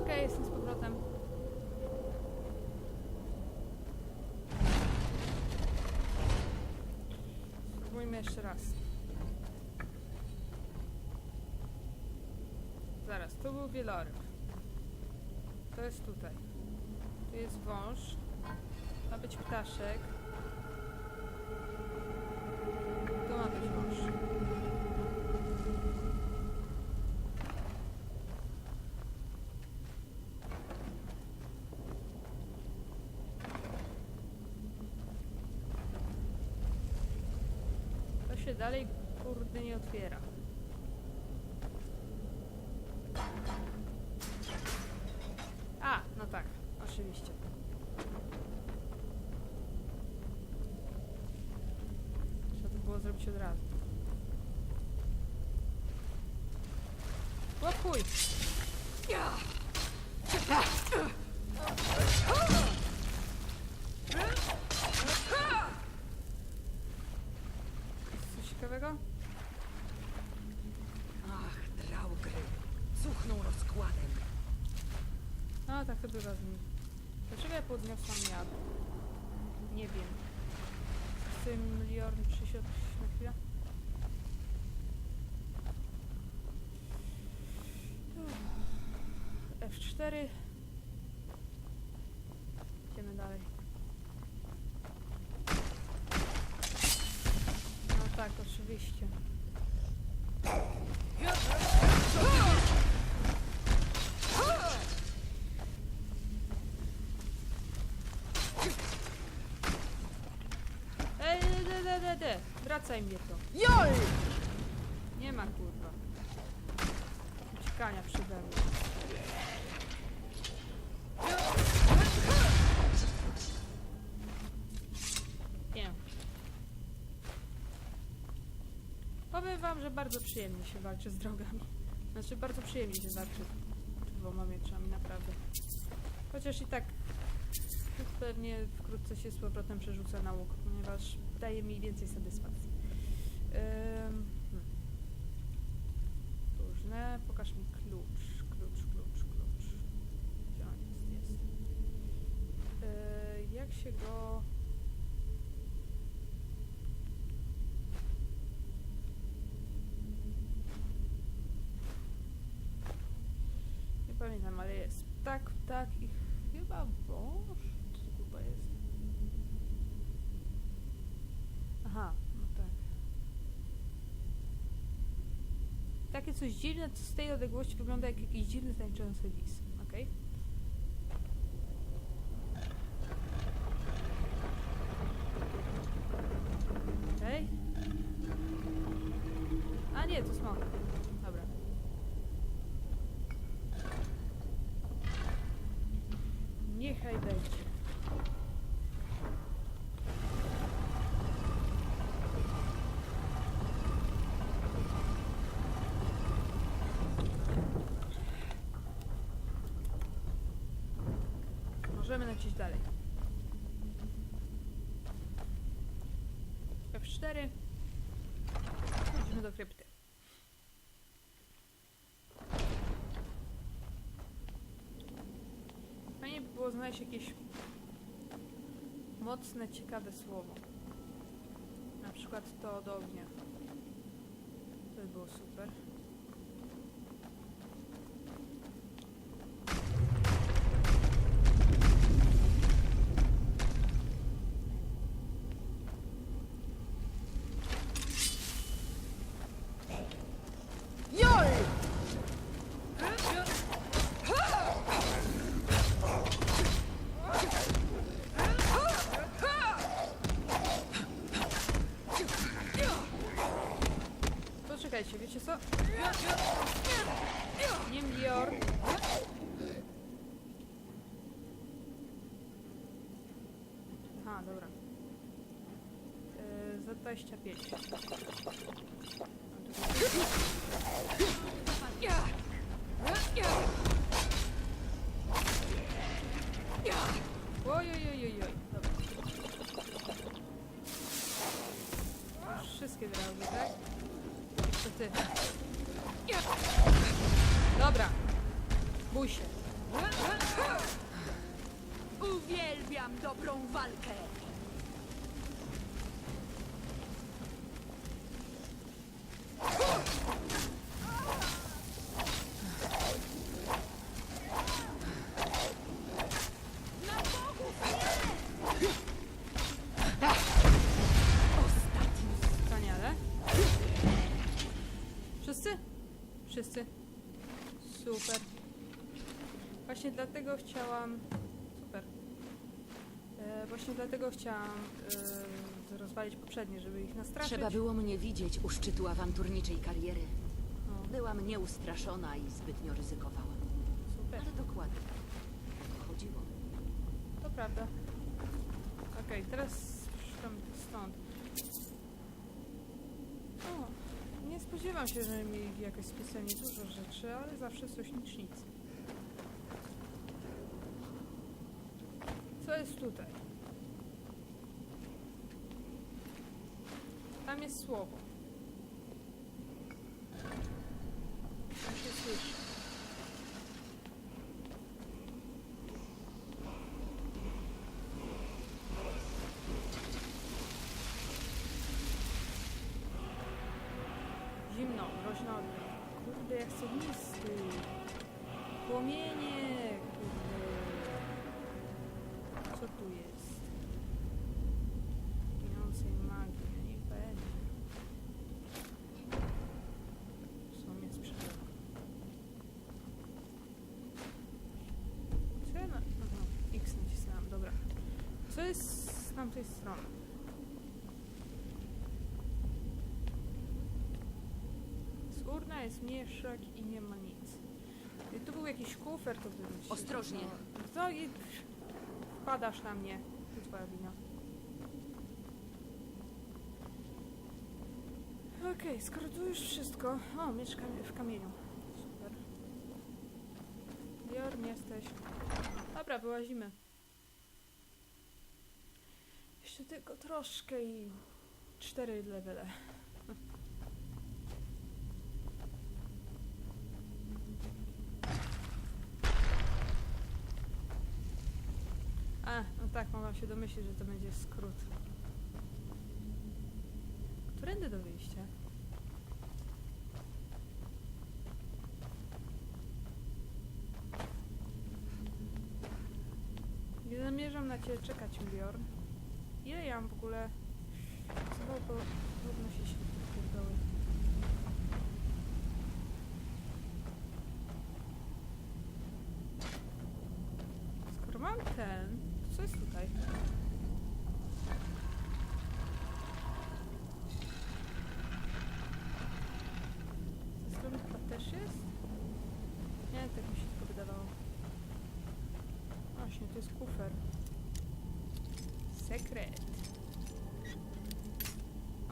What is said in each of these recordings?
Okej, jestem z powrotem. Spróbujmy jeszcze raz. Zaraz, to był wieloryb. To jest tutaj. Tu jest wąż. Ma być ptaszek. Tu ma być wąż. To się dalej kurde nie otwiera. A, no tak, oczywiście. Trzeba to było zrobić od razu. O chuj! A, tak to bywa z nim. Dlaczego ja podniosłam jad? Nie wiem. Chce milion przysiąść na chwilę? Uff. F4. De. Wracaj mnie to. Joj! Nie ma kurwa. Uciekania przede mną. Nie. Powiem wam, że bardzo przyjemnie się walczy z drogami. Znaczy bardzo przyjemnie się walczy dwoma mieczami, naprawdę. Chociaż i tak pewnie wkrótce się z powrotem przerzucę na łuk, ponieważ daje mi więcej satysfakcji. Ym, hmm. Pokaż mi klucz. Klucz, klucz, klucz. Gdzie on jest? Jest. Yy, jak się go... Nie pamiętam, ale jest ptak, ptak i chyba wąż? Co to kurwa jest? Aha, no tak. Takie coś dziwne, co z tej odległości wygląda jak jakiś dziwny tańczący lis. Okej? Okej. A nie, to smok. Dobra. Niechaj będzie. Możemy lecieć dalej. F4. Idziemy do krypty. Fajnie by było znaleźć jakieś mocne, ciekawe słowo. Na przykład to od ognia. To by było super. Joj! Poczekajcie, wiecie co? Nie Mlior. Aha, dobra. Yy, za 25. Mam tu Oj, oj, oj, oj, oj. Dobra. Już wszystkie draugi, tak? Ty. Dobra. Bój się. Uwielbiam dobrą walkę! Wszyscy. Super. Właśnie dlatego chciałam... Super. E, właśnie dlatego chciałam e, rozwalić poprzednie, żeby ich nastraszyć. Trzeba było mnie widzieć u szczytu awanturniczej kariery. O, Byłam nieustraszona i zbytnio ryzykowałam. super. Ale dokładnie. o to Chodziło. To prawda. Okej, teraz szukam stąd. O, nie spodziewam się, że mieli jakoś specjalnie dużo rzeczy, ale zawsze coś niż nic. Co jest tutaj? Tam jest słowo. Tamtej strony? Z urna jest mieszak i nie ma nic. Gdyby tu był jakiś kufer, to bym się... Ostrożnie. No, co i... Wpadasz na mnie. To twoja wina. Okej, skoro tu już wszystko... O, miecz kamie- w kamieniu. Super. Bjorn, jesteś. Dobra, wyłazimy. Jeszcze tylko troszkę i... Cztery levele. A, no tak, mogłam się domyślić, że to będzie skrót. Którędy do wyjścia? Nie zamierzam na ciebie czekać, Bjorn. Ile ja mam w ogóle... Co to podnosi się pierdoły? Skoro mam ten, to co jest tutaj? Ze strony chyba też jest? Nie, tak mi się tylko wydawało. Właśnie, to jest kufer. Sekret.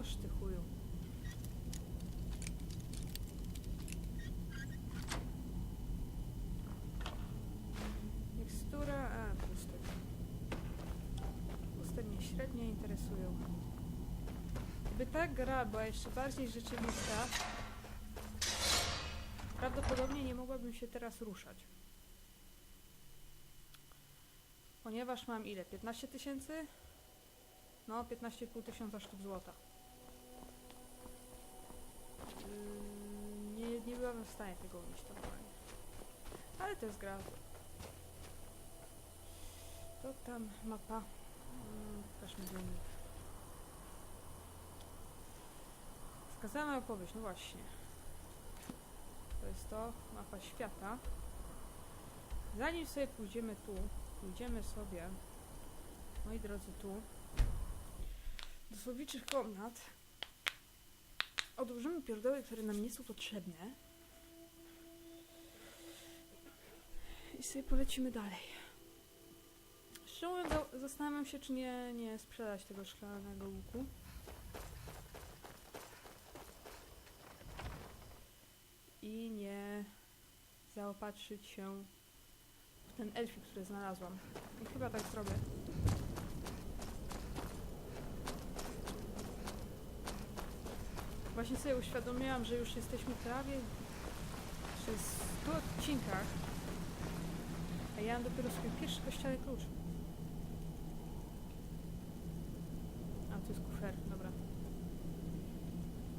Oż ty chuju. Mikstura, a pustek. Puste mnie średnio interesują. Gdyby ta gra była jeszcze bardziej rzeczywista, prawdopodobnie nie mogłabym się teraz ruszać. Ponieważ mam ile? 15 tysięcy? No, 15,5 tysiąca sztuk złota. Yy, nie, nie byłabym w stanie tego unieść normalnie. Ale to jest gra. To tam mapa. Mm, Pokażmy dziennik. Skazana opowieść, no właśnie. To jest to, mapa świata. Zanim sobie pójdziemy tu, pójdziemy sobie, moi drodzy, tu, do słowiczych komnat. Odłożymy pierdoły, które nam nie są potrzebne. I sobie polecimy dalej. Szczerze zastanawiam się, czy nie, nie sprzedać tego szklanego łuku. I nie zaopatrzyć się w ten elfik, który znalazłam. I chyba tak zrobię. Właśnie sobie uświadomiłam, że już jesteśmy prawie przez 100 odcinkach ja mam dopiero swój pierwszy kościelny klucz. A, to jest kufer, dobra.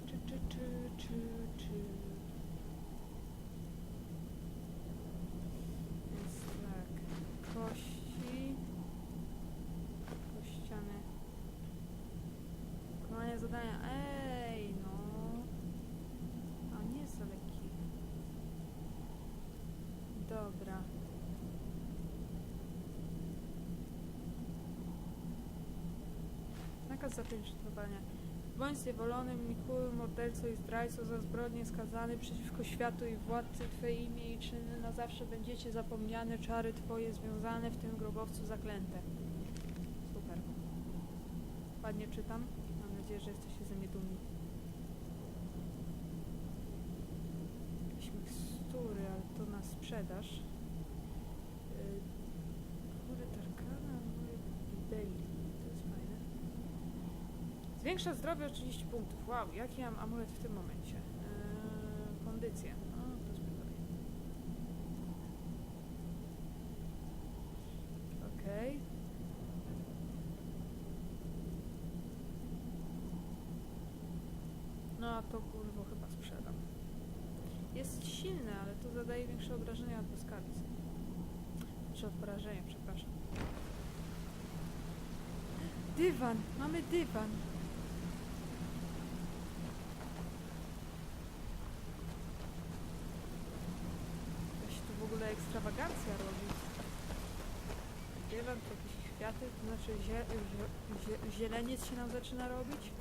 Czy, czy, czy, czy, czy... Więc tak, kości... Kościane... Wykonanie zadania, ej, no... A, nie jest za lekki. Dobra. Nakaz zapieczętowania. Bądź zniewolonym, Mikuły, mordercą i zdrajcą za zbrodnie skazany przeciwko światu i władcy Twe imię i czyny na zawsze będziecie zapomniane, czary Twoje związane w tym grobowcu zaklęte. Super. Ładnie czytam. Mam nadzieję, że jesteście ze mnie dumni. Jakieś mikstury, ale to na sprzedaż. Zwiększa zdrowie o 30 punktów. Wow, jaki mam amulet w tym momencie? Yy, kondycję. To zbyt. Okej. No, a to kurwo chyba sprzedam. Jest silny, ale to zadaje większe obrażenia od błyskawic. Czy od przepraszam. Dywan! Mamy dywan! Jakaś tu w ogóle ekstrawagancja robi. Dywan, to jakieś kwiaty, to znaczy zie, zie, zie, zieleniec się nam zaczyna robić.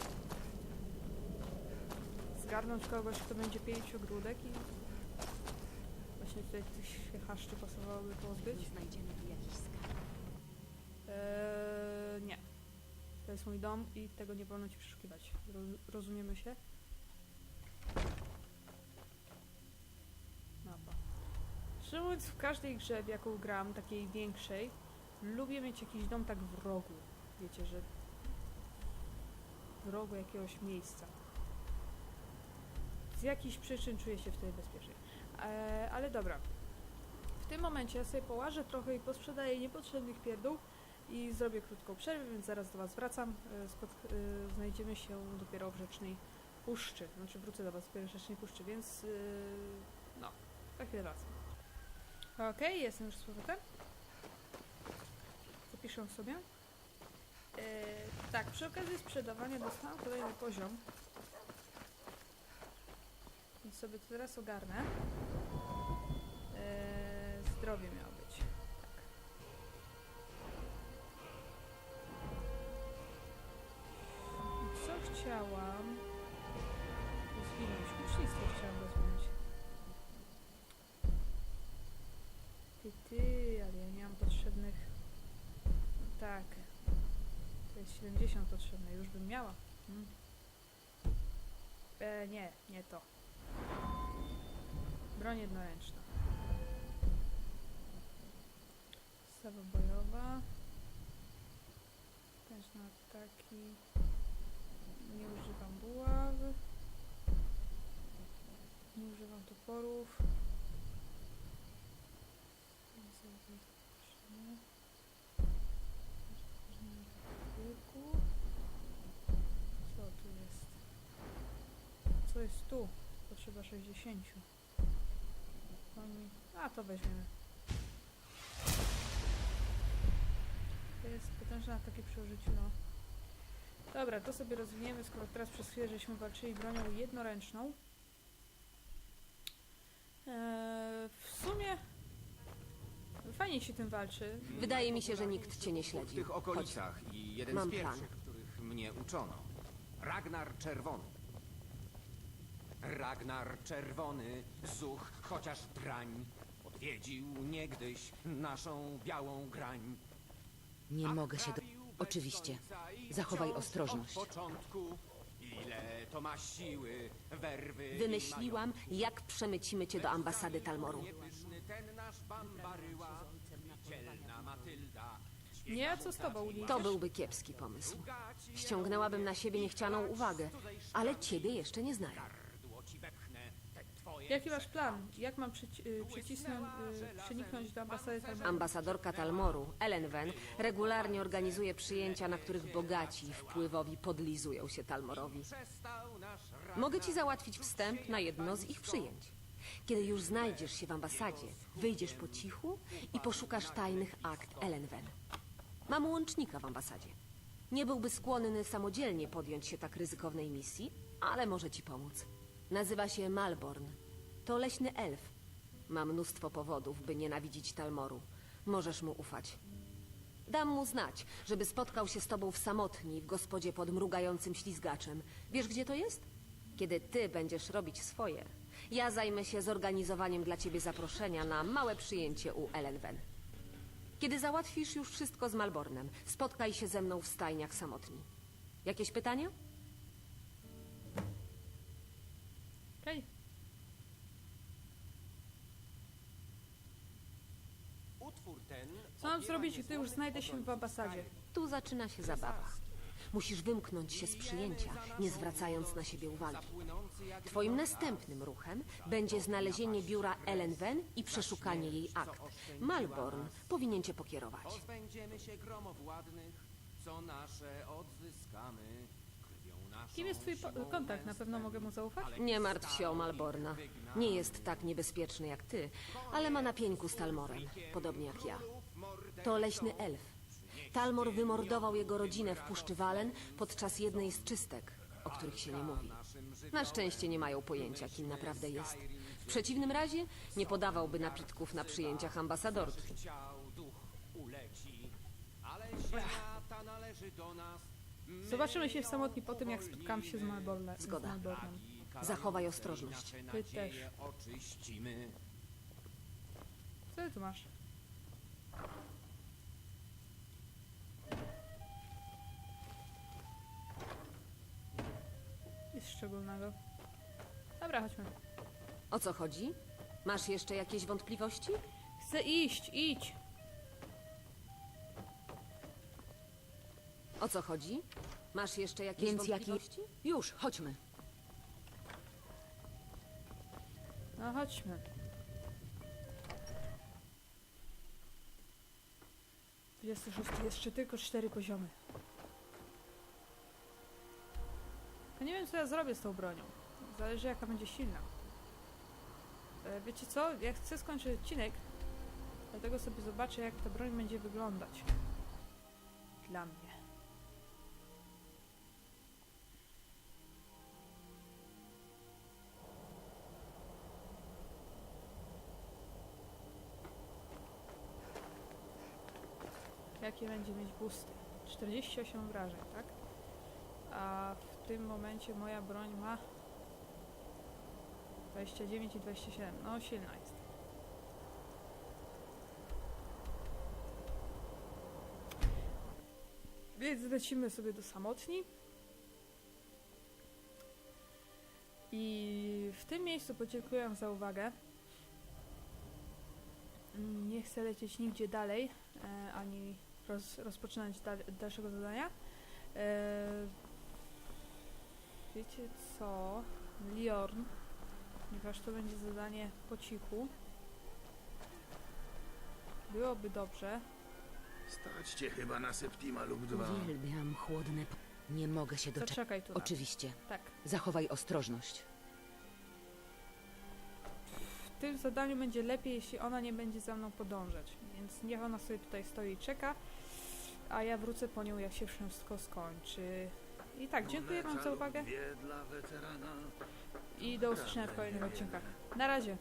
Zgarnąć kogoś, kto będzie pięć ogródek i właśnie tutaj tych świechaszczy pasowałoby pozbyć. Nie znajdziemy tu jakiś skarb. Eee, nie. To jest mój dom i tego nie wolno ci przeszukiwać. Roz- rozumiemy się? Mapa. Szczerze mówiąc, w każdej grze, w jaką gram, takiej większej, lubię mieć jakiś dom tak w rogu. Wiecie, że w rogu jakiegoś miejsca. Z jakichś przyczyn czuję się wtedy bezpiecznie. Eee, ale dobra. W tym momencie ja sobie połażę trochę i posprzedaję niepotrzebnych pierdół i zrobię krótką przerwę, więc zaraz do Was wracam. E, Spot- e, znajdziemy się dopiero w Rzecznej Puszczy. Znaczy wrócę do Was dopiero w Rzecznej Puszczy, więc e, no, za chwilę wracam. Okej, jestem już z powrotem. Zapiszę sobie. E, tak, przy okazji sprzedawania dostałam kolejny poziom. Więc sobie to teraz ogarnę. E, zdrowie miało być. Tak. I Co chciałam? Jest 70 potrzebne. Już bym miała. Hmm. E, nie, nie to. Broń jednoręczna. Stawa bojowa. Też na ataki. Nie używam buław. Nie używam toporów. Łuku. Co tu jest? Co jest tu? Potrzeba 60. Oni... A, to weźmiemy. To jest potężne ataki przy użyciu, no. Dobra, to sobie rozwiniemy, skoro teraz przez chwilę żeśmy walczyli bronią jednoręczną. Eee, w sumie fajnie się tym walczy. Wydaje mi się, że nikt cię nie W śledzi. tych Chodź. okolicach i jeden Mam z pierwszych, plan. których mnie uczono. Ragnar Czerwony. Ragnar Czerwony, zuch, chociaż drań, odwiedził niegdyś naszą białą grań. Nie A mogę się do... bez Oczywiście. końca i Zachowaj wciąż ostrożność. Od początku, ile to ma siły, werwy i Wymyśliłam, jak przemycimy cię do ambasady Talmoru. Niepyszny ten nasz Bambaryła, dzielna Matylda. Nie, co z tobą, Uli? To byłby kiepski pomysł. Ściągnęłabym na siebie niechcianą uwagę, ale ciebie jeszcze nie znają. Gardło ci wepchnę, te twoje Jaki masz plan? Jak mam przyci- y, przycisnąć, y, przeniknąć do ambasady Talmoru? Ambasadorka Talmoru, Ellen Wen, regularnie organizuje przyjęcia, na których bogaci i wpływowi podlizują się Talmorowi. Mogę ci załatwić wstęp na jedno z ich przyjęć. Kiedy już znajdziesz się w ambasadzie, wyjdziesz po cichu i poszukasz tajnych akt Ellen Wen. Mam łącznika w ambasadzie. Nie byłby skłonny samodzielnie podjąć się tak ryzykownej misji, ale może ci pomóc. Nazywa się Malborn. To leśny elf. Ma mnóstwo powodów, by nienawidzić Talmoru. Możesz mu ufać. Dam mu znać, żeby spotkał się z tobą w samotni w gospodzie pod mrugającym ślizgaczem. Wiesz, gdzie to jest? Kiedy ty będziesz robić swoje, ja zajmę się zorganizowaniem dla ciebie zaproszenia na małe przyjęcie u Elenwen. Kiedy załatwisz już wszystko z Malbornem, spotkaj się ze mną w stajniach samotni. Jakieś pytania? Co mam zrobić, gdy już znajdę się w ambasadzie? Tu zaczyna się zabawa. Musisz wymknąć się z przyjęcia, nie zwracając na siebie uwagi. Twoim następnym ruchem będzie znalezienie biura Ellen Wen i przeszukanie jej akt. Malborn powinien cię pokierować. Pozbędziemy się gromowładnych, co nasze odzyskamy. Krwią naszą Kim jest twój po- siłą kontakt? Na pewno mogę mu zaufać? Nie martw się o Malborna. Nie jest tak niebezpieczny jak ty, ale ma na pieńku z Talmorem, podobnie jak ja. To leśny elf. Talmor wymordował jego rodzinę w Puszczy Walen podczas jednej z czystek, o których się nie mówi. Na szczęście nie mają pojęcia, kim naprawdę jest. W przeciwnym razie nie podawałby napitków na przyjęciach ambasadorki. Chciał duch uleci, ale ziemia ta należy do nas. My Zobaczymy się w samotni po tym, jak spotkam się z Malborne- z Zgoda. Malbornem. Zachowaj ostrożność. Ty też. oczyścimy. Co ty tu masz? Szczególnego. Dobra, chodźmy. O co chodzi? Masz jeszcze jakieś wątpliwości? Chcę iść, idź! O co chodzi? Masz jeszcze jakieś Więc jaki... wątpliwości? Już, chodźmy. No chodźmy. Dwudziesty szósty, jeszcze tylko cztery poziomy. Nie wiem co ja zrobię z tą bronią. Zależy jaka będzie silna. E, Wiecie co? Ja chcę skończyć odcinek, dlatego sobie zobaczę jak ta broń będzie wyglądać. Dla mnie. Jakie będzie mieć boosty? 48 wrażeń, tak? A tym momencie moja broń ma 29 i 27. No, silna jest. Więc lecimy sobie do samotni. I w tym miejscu podziękuję za uwagę. Nie chcę lecieć nigdzie dalej, e, ani roz, rozpoczynać dal, dalszego zadania. E, wiecie co? Liorn, ponieważ to będzie zadanie po cichu. Byłoby dobrze. Stać cię chyba na Septima lub dwa. Uwielbiam chłodne... p- Nie mogę się doczekać. Zaczekaj tu. na. Oczywiście. Tak. Zachowaj ostrożność. W tym zadaniu będzie lepiej, jeśli ona nie będzie za mną podążać. Więc niech ona sobie tutaj stoi i czeka, a ja wrócę po nią, jak się wszystko skończy. I tak, dziękuję Wam za uwagę i do usłyszenia w kolejnych odcinkach. Na razie.